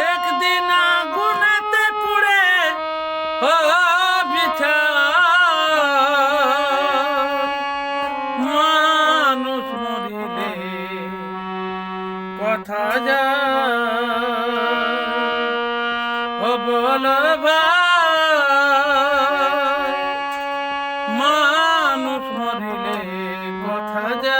ਇੱਕ ਦਿਨ ਗੁਨਤ ਪੁੜੇ কথা যা। ও বল মানুষ মরিলে কথা যা।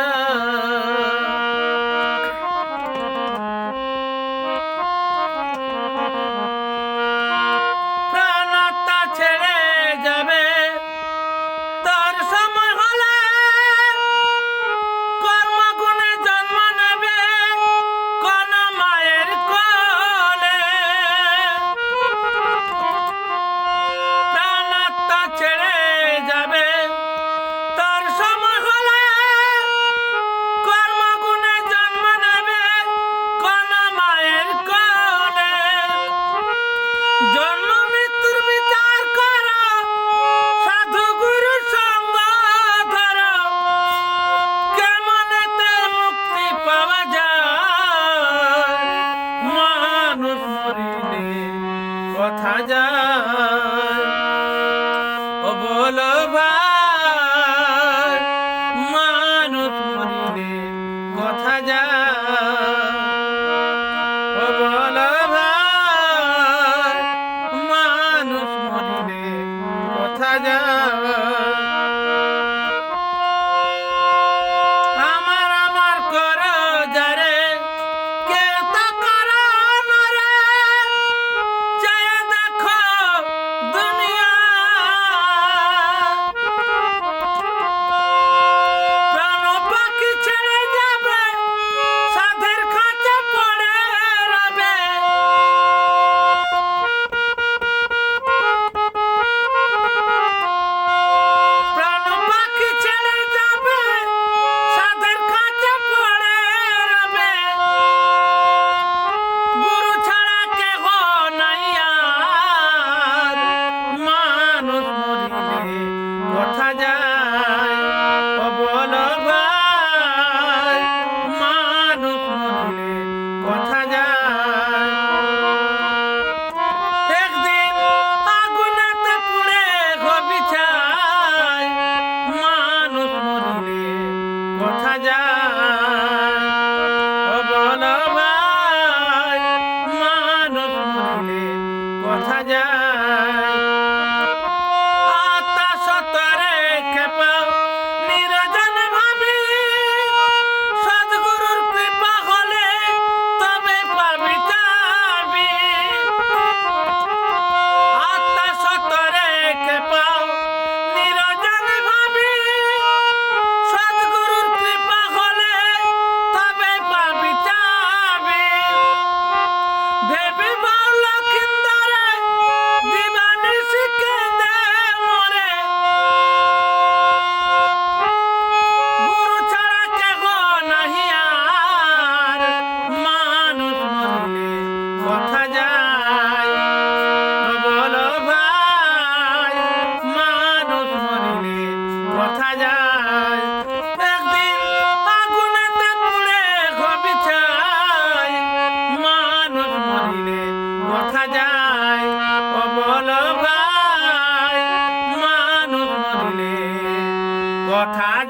জন্ম মৃত্যুর বিচার করো। সাধু গুরু সঙ্গ ধরো। কেমনেতে মুক্তি পাওয়া যায়? মানুষ মরিলে কথা যায়। ও বলো ভাই, মানুষ মরিলে কথা যায়। राजा কথা যায়। বল কথা যায়। Thả